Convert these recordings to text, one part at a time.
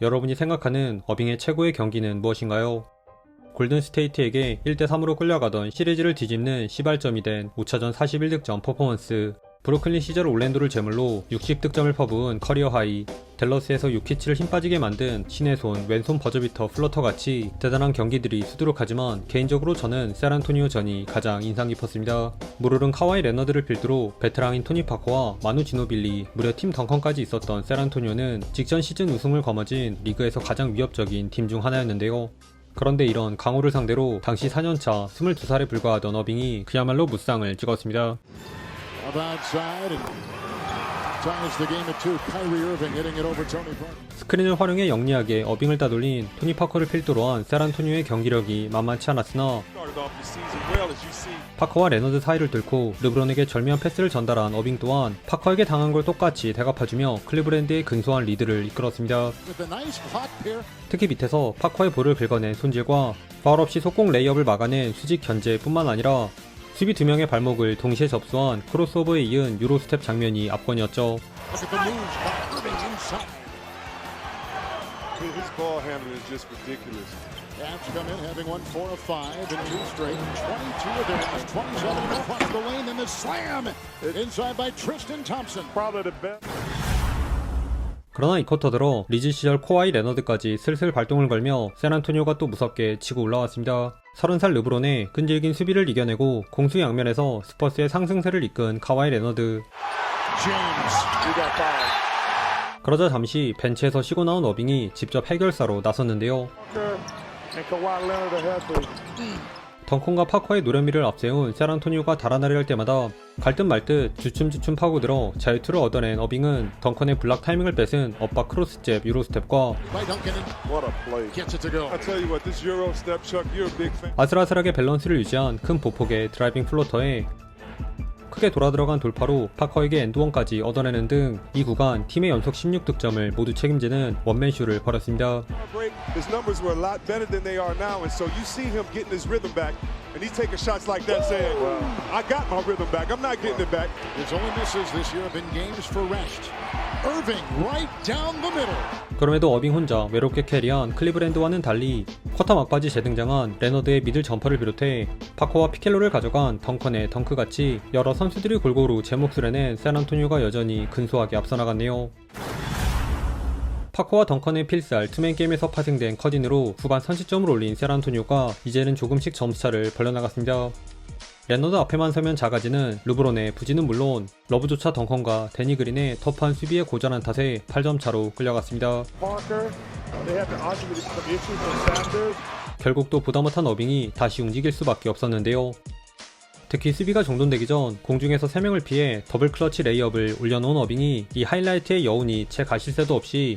여러분이 생각하는 어빙의 최고의 경기는 무엇인가요? 골든 스테이트에게 1대3으로 끌려가던 시리즈를 뒤집는 시발점이 된 5차전 41득점 퍼포먼스 브루클린 시절 올랜도를 제물로 60득점을 퍼부은 커리어 하이 댈러스에서 유키치를 힘 빠지게 만든 신의 손 왼손 버저비터 플러터 같이 대단한 경기들이 수두룩하지만 개인적으로 저는 세란토니오 전이 가장 인상 깊었습니다. 무르른 카와이 레너드를 필두로 베테랑인 토니 파커와 마누 지노빌리 무려 팀 덩컨까지 있었던 세란토니오는 직전 시즌 우승을 거머쥔 리그에서 가장 위협적인 팀 중 하나였는데요. 그런데 이런 강호를 상대로 당시 4년차 22살에 불과하던 어빙이 그야말로 무쌍을 찍었습니다. Up outside and ties the game at two. Kyrie Irving hitting it over Tony Parker. 스크린을 활용해 영리하게 어빙을 따돌린 토니 파커를 필두로 한 세란토니오의 경기력이 만만치 않았으나. 파커와 레너드 사이를 뚫고 르브론에게 절묘한 패스를 전달한 어빙 또한 파커에게 당한 걸 똑같이 대갚아주며 클리브랜드의 근소한 리드를 이끌었습니다. 특히 밑에서 파커의 볼을 긁어낸 손질과 파울 없이 속공 레이업을 막아낸 수직 견제뿐만 아니라 수비 두 명의 발목을 동시에 접수한 크로스오버에 이은 유로 스텝 장면이 압권이었죠. 그러나 이 쿼터 들어 리즈 시절 코아이 레너드까지 슬슬 발동을 걸며 샌안토니오가 또 무섭게 치고 올라왔습니다. 30살 르브론의 끈질긴 수비를 이겨내고 공수 양면에서 스퍼스의 상승세를 이끈 카와이 레너드. 그러자 잠시 벤치에서 쉬고 나온 어빙이 직접 해결사로 나섰는데요. 덩컨과 파커의 노련미를 앞세운 샌안토니오가 달아나려 할 때마다 갈듯 말듯 주춤주춤 파고들어 자유투를 얻어낸 어빙은 덩컨의 블락 타이밍을 뺏은 엇박 크로스잽 유로스텝과. 아슬아슬하게 밸런스를 유지한 큰 보폭의 드라이빙 플로터에 크게 돌아 들어간 돌파로 파커에게 엔드원까지 얻어내는 등 이 구간 팀의 연속 16득점을 모두 책임지는 원맨쇼를 벌였습니다. break, his numbers were a lot better than they are now, and so you see him getting his rhythm back, and he's taking shots like that, saying, "I got my rhythm back. I'm not getting it back." His only misses this year have been games for rest. Irving right down the middle. 그럼에도 어빙 혼자 외롭게 캐리한 클리브랜드와는 달리 쿼터 막바지 재등장한 레너드의 미들 점퍼를 비롯해 파커와 피켈로를 가져간 덩컨의 덩크같이 여러 선수들이 골고루 제 몫을 해낸 샌안토니오가 여전히 근소하게 앞서 나갔네요. 파커와 덩컨의 필살 투맨 게임에서 파생된 커딘으로 후반 선취점을 올린 샌안토니오가 이제는 조금씩 점수차를 벌려나갔습니다. 레너드 앞에만 서면 작아지는 르브론의 부진은 물론 러브조차 덩컨과 데니 그린의 터프한 수비에 고전한 탓에 8점 차로 끌려갔습니다. 결국 또 보다 못한 어빙이 다시 움직일 수밖에 없었는데요. 특히 수비가 정돈되기 전 공중에서 3명을 피해 더블 클러치 레이업을 올려놓은 어빙이 이 하이라이트의 여운이 채 가실 새도 없이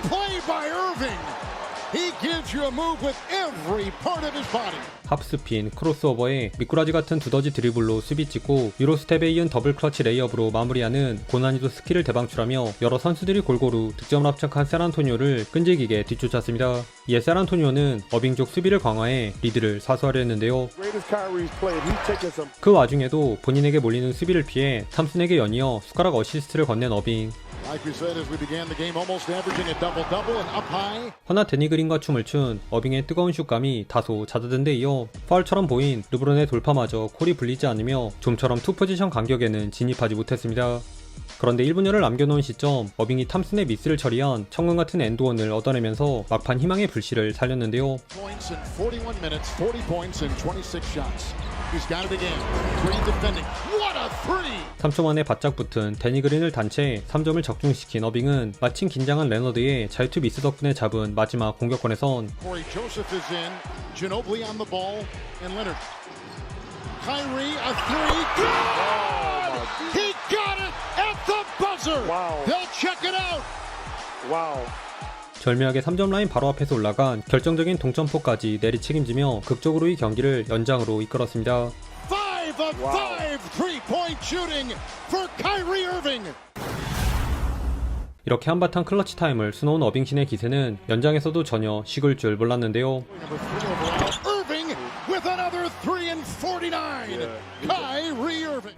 they by Irving. He gives you a move with every part of his body. 합스핀, 크로스오버에 미꾸라지 같은 두더지 드리블로 수비 찍고 유로스텝에 이은 더블 클러치 레이업으로 마무리하는 고난이도 스킬을 대방출하며 여러 선수들이 골고루 득점을 합작한 샌안토니오를 끈질기게 뒤쫓았습니다. 이에 샌안토니오는 어빙 쪽 수비를 강화해 리드를 사수하려 했는데요. 그 와중에도 본인에게 몰리는 수비를 피해 탐슨에게 연이어 숟가락 어시스트를 건넨 어빙. 허나 데니 그린과 춤을 춘 어빙의 뜨거운 슛감이 다소 잦아든 데 이어 파울처럼 보인 르브론의 돌파마저 콜이 불리지 않으며 좀처럼 투 포지션 간격에는 진입하지 못했습니다. 그런데 1분여를 남겨놓은 시점 어빙이 탐슨의 미스를 처리한 청군 같은 엔드원을 얻어내면서 막판 희망의 불씨를 살렸는데요. Points in 41 minutes, 40 points in 26 shots. He's got it again. Green defending. What a three! 3초 만에 바짝 붙은 데니 그린을 단체 3점을 적중시킨 어빙은 마침 긴장한 레너드의 자유투 미스 덕분에 잡은 마지막 공격권에선 Corey Joseph is in. Ginobili on the ball. And Leonard. Kyrie, a three. Good! He got it at the buzzer. Wow. They'll check it out. Wow. 절묘하게 3점 라인 바로 앞에서 올라간 결정적인 동점포까지 내리 책임지며 극적으로 이 경기를 연장으로 이끌었습니다. 이렇게 한바탕 클러치 타임을 수놓은 어빙신의 기세는 연장에서도 전혀 식을 줄 몰랐는데요.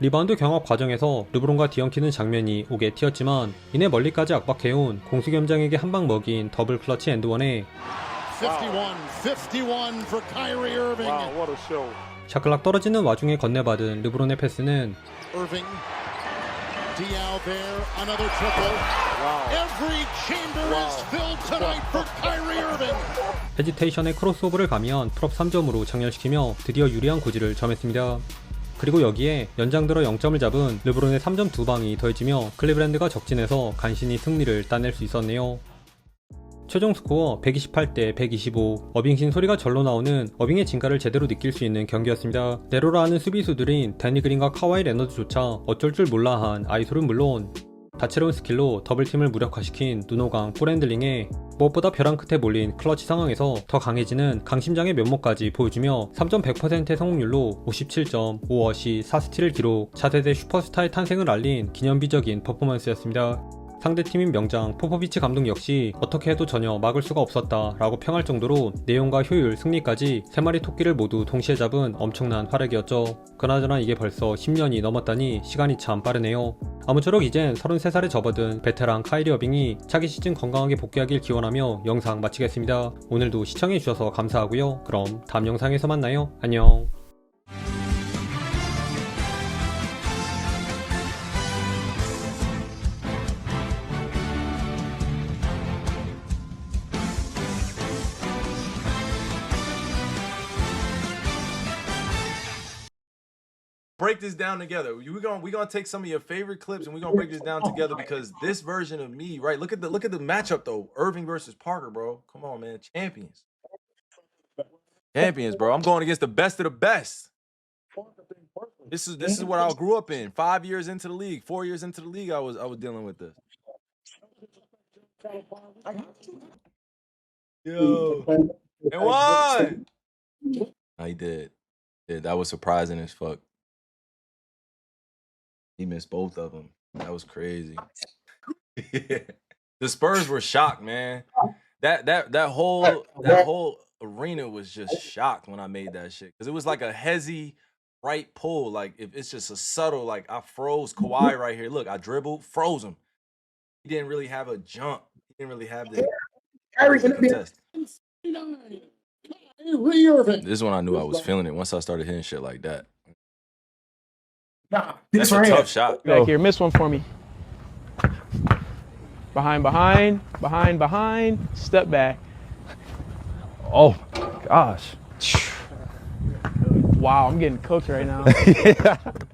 리바운드 경합 과정에서 르브론과 뒤엉키는 장면이 오게 튀었지만 이내 멀리까지 압박해온 공수겸장에게 한 방 먹인 더블 클러치 앤드원에 51, 51 for Kyrie Irving. Wow, what a show. 샤클락 떨어지는 와중에 건네받은 르브론의 패스는 Irving. Dial there, another triple. Every chamber is filled tonight for Kyrie Irving. 헤지테이션의 크로스오버를 가면 프롭 3점으로 장렬시키며 드디어 유리한 고지를 점했습니다. 그리고 여기에 연장 들어 0점을 잡은 르브론의 3점 두 방이 더해지며 클리브랜드가 적진해서 간신히 승리를 따낼 수 있었네요. 최종 스코어 128대 125 어빙신 소리가 절로 나오는 어빙의 진가를 제대로 느낄 수 있는 경기였습니다. 내로라 하는 수비수들인 데니 그린과 카와이 레너드조차 어쩔 줄 몰라한 아이솔은 물론 다채로운 스킬로 더블팀을 무력화시킨 누노강 포렌들링에 무엇보다 벼랑 끝에 몰린 클러치 상황에서 더 강해지는 강심장의 면모까지 보여주며 3점 100%의 성공률로 57.5어시 4스틸을 기록 차세대 슈퍼스타의 탄생을 알린 기념비적인 퍼포먼스였습니다. 상대팀인 명장 포포비치 감독 역시 어떻게 해도 전혀 막을 수가 없었다 라고 평할 정도로 내용과 효율, 승리까지 3마리 토끼를 모두 동시에 잡은 엄청난 활약이었죠. 그나저나 이게 벌써 10년이 넘었다니 시간이 참 빠르네요. 아무쪼록 이젠 33살에 접어든 베테랑 카이리 어빙이 차기 시즌 건강하게 복귀하길 기원하며 영상 마치겠습니다. 오늘도 시청해주셔서 감사하고요. 그럼 다음 영상에서 만나요. 안녕. Break this down together. We're gonna we're gonna take some of your favorite clips and we're gonna break this down oh together because this version of me, right? Look at the look at the matchup though. Irving versus Parker, bro. Come on, man. Champions. Champions, bro. I'm going against the best of the best. This is this is what I grew up in. Five years into the league, four years into the league, I was I was dealing with this. Yo, and won. No, he did. Yeah, that was surprising as fuck. He missed both of them. That was crazy. The Spurs were shocked, man. That that that whole that whole arena was just shocked when I made that shit because it was like a hezzy right pull. Like if it's just a subtle, like I froze Kawhi right here. Look, I dribbled, froze him. He didn't really have a jump. He didn't really have the, the contest. This is when I knew I was feeling it. Once I started hitting shit like that. Nah, That's this a right tough here. shot. Back here, miss one for me. Behind, behind, behind, behind. Step back. Oh gosh. Wow, I'm getting cooked right now.